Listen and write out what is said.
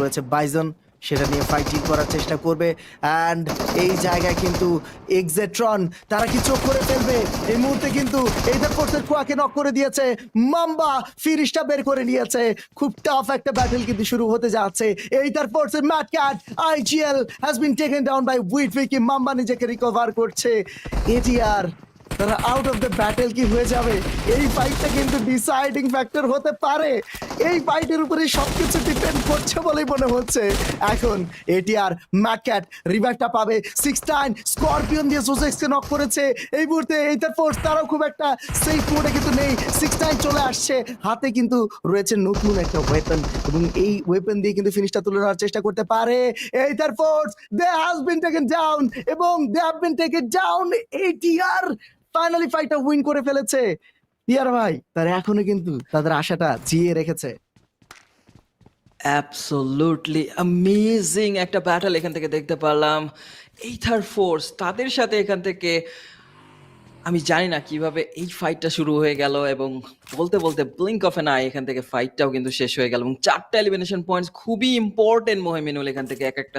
রয়েছে বাইজন। সেটা নিয়ে ফাইটিং করার চেষ্টা করবে। অ্যান্ড এই জায়গায় কিন্তু এক্সেট্রন তারা কি চোখ করে ফেলবে? এই মুহূর্তে কিন্তু এইটার ফোর্সের খোয়াকে নক করে দিয়েছে, মাম্বা ফিনিশটা বের করে নিয়েছে। খুব টাফ একটা ব্যাটেল কিন্তু শুরু হতে যাচ্ছে। এইটার ফোর্সের Matt cat IGL has been taken down by wit wiki mamba নিজেকে রিকভার করছে। এটিআর তারা আউট অফ দ্য ব্যাটেল কি হয়ে যাবে? এই ফাইটটা কিন্তু ডিসাইডিং ফ্যাক্টর হতে পারে। এই ফাইটের উপরে সবকিছু ডিপেন্ড করছে বলেই মনে হচ্ছে। এখন এটি আর ম্যাটক্যাট রিভাইভটা পাবে। সিক্স টাইন স্করপিয়ন দিয়ে সুসেক্সকে নক করেছে। এই মুহূর্তে এইটার ফোর্স তারাও খুব একটা সেফ মোডে কিন্তু নেই। সিক্স টাইন চলে আসছে। হাতে কিন্তু রয়েছে নতুন একটা ওয়েপন এবং এই ওয়েপন দিয়ে কিন্তু ফিনিশটা তুলে নেওয়ার চেষ্টা করতে পারে এইটার force they has been taken down এবং they have been taken down ATR finally ফাইটটা উইন করে ফেলেছে। টিয়ার ভাই, তারা এখনও কিন্তু তাদের আশাটা জিয়ে রেখেছে। অ্যাবসোলুটলি অ্যামেজিং একটা ব্যাটল এখান থেকে দেখতে পারলাম। এইথার ফোর্স তাদের সাথে এখান থেকে আমি জানি না কীভাবে এই ফাইটটা শুরু হয়ে গেল এবং বলতে বলতে ব্লিঙ্ক অফ এন আই এখান থেকে ফাইটটাও কিন্তু শেষ হয়ে গেল এবং চারটা এলিমিনেশন পয়েন্টস খুবই ইম্পর্টেন্ট মোহামিনুল এখান থেকে এক একটা